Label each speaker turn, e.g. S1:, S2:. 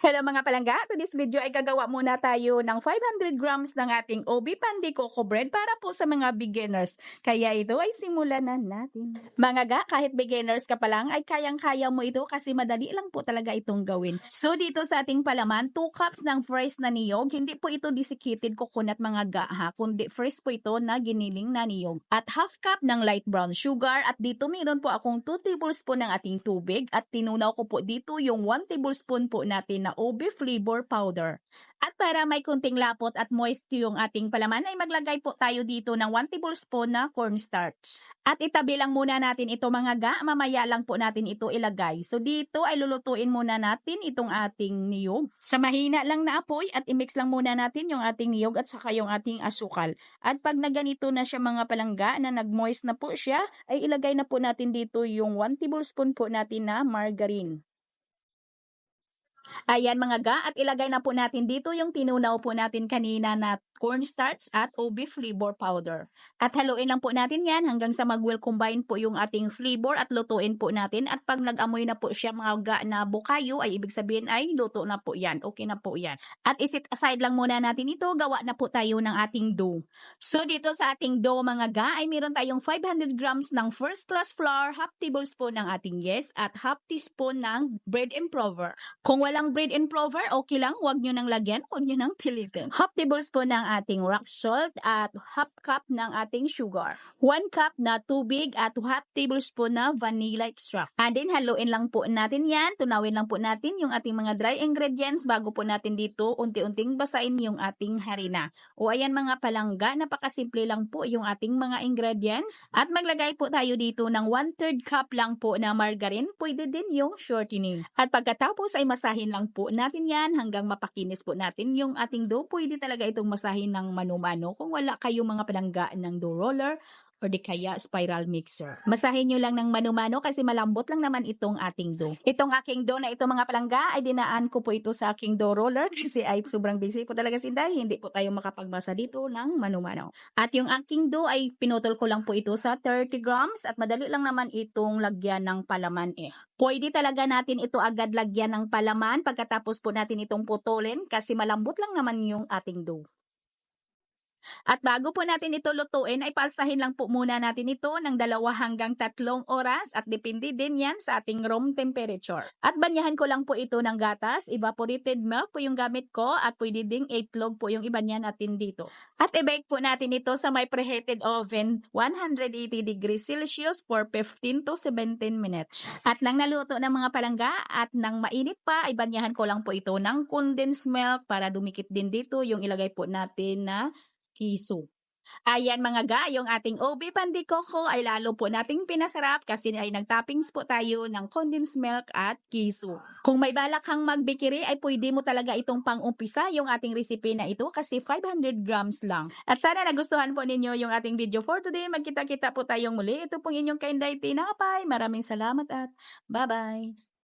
S1: Hello mga palangga, to this video ay gagawa muna tayo ng 500 grams ng ating OB Pandi Coco Bread para po sa mga beginners. Kaya ito ay simulan na natin. Mga ga, kahit beginners ka pa lang ay kayang-kaya mo ito kasi madali lang po talaga itong gawin. So dito sa ating palaman, 2 cups ng fresh na niyog. Hindi po ito desiccated coconut mga ga ha, kundi fresh po ito na giniling na niyog. At half cup ng light brown sugar at dito meron po akong 2 tablespoon ng ating tubig at tinunaw ko po dito yung 1 tablespoon po natin na OB flavor powder. At para may kunting lapot at moist yung ating palaman ay maglagay po tayo dito ng 1 tablespoon na cornstarch. At itabi lang muna natin ito mga ga, mamaya lang po natin ito ilagay. So dito ay lulutuin muna natin itong ating niyog. Sa mahina lang na apoy at imix lang muna natin yung ating niyog at saka yung ating asukal. At pag naganito na siya mga palangga na nag-moist na po siya, ay ilagay na po natin dito yung 1 tablespoon po natin na margarine. Ayan mga ga, at ilagay na po natin dito yung tinunaw po natin kanina na cornstarch at OB flavor powder. At haluin lang po natin yan hanggang sa mag-well combine po yung ating flavor at lutuin po natin. At pag nag-amoy na po siya mga ga na bukayo ay ibig sabihin ay luto na po yan. Okay na po yan. At isit aside lang muna natin ito, gawa na po tayo ng ating dough. So dito sa ating dough mga ga ay meron tayong 500 grams ng first class flour, half tablespoon ng ating yes at half teaspoon ng bread improver. Kung walang bread improver, okay lang, wag nyo nang lagyan, wag nyo nang pilitin. Half tablespoon ng ating rock salt at half cup ng ating sugar. 1 cup na tubig at half tablespoon na vanilla extract. And then haluin lang po natin yan, tunawin lang po natin yung ating mga dry ingredients bago po natin dito unti-unting basain yung ating harina. O ayan mga palangga, napakasimple lang po yung ating mga ingredients. At maglagay po tayo dito ng 1 3 cup lang po na margarine, pwede din yung shortening. At pagkatapos ay masahin lang po natin yan hanggang mapakinis po natin yung ating dough. Pwede talaga itong masahin ng manumano kung wala kayong mga palangga ng dough roller or di kaya spiral mixer. Masahin nyo lang ng manumano kasi malambot lang naman itong ating dough. Itong aking dough na ito mga palangga ay dinaan ko po ito sa aking dough roller kasi ay sobrang busy po talaga si. Hindi po tayo makapagmasa dito ng manumano. At yung aking dough ay pinutol ko lang po ito sa 30 grams at madali lang naman itong lagyan ng palaman eh. Pwede talaga natin ito agad lagyan ng palaman pagkatapos po natin itong putulin kasi malambot lang naman yung ating dough. At bago po natin ito lutuin, ay palsahin lang po muna natin ito ng dalawa hanggang tatlong oras at depende din yan sa ating room temperature. At banyahan ko lang po ito ng gatas, evaporated milk po yung gamit ko at pwede ding itlog po yung iba niya natin dito. At i-bake po natin ito sa may preheated oven 180 degrees Celsius for 15 to 17 minutes. At nang naluto ng mga palangga at nang mainit pa, ay banyahan ko lang po ito ng condensed milk para dumikit din dito yung ilagay po natin na kiso. Ayan mga ga, yung ating OB Pandikoko ay lalo po nating pinasarap kasi ay nagtoppings po tayo ng condensed milk at kiso. Kung may balak kang magbikiri ay pwede mo talaga itong pang-umpisa yung ating recipe na ito kasi 500 grams lang. At sana nagustuhan po ninyo yung ating video for today. Magkita-kita po tayong muli. Ito pong inyong Kainday Tinapay. Maraming salamat at bye-bye!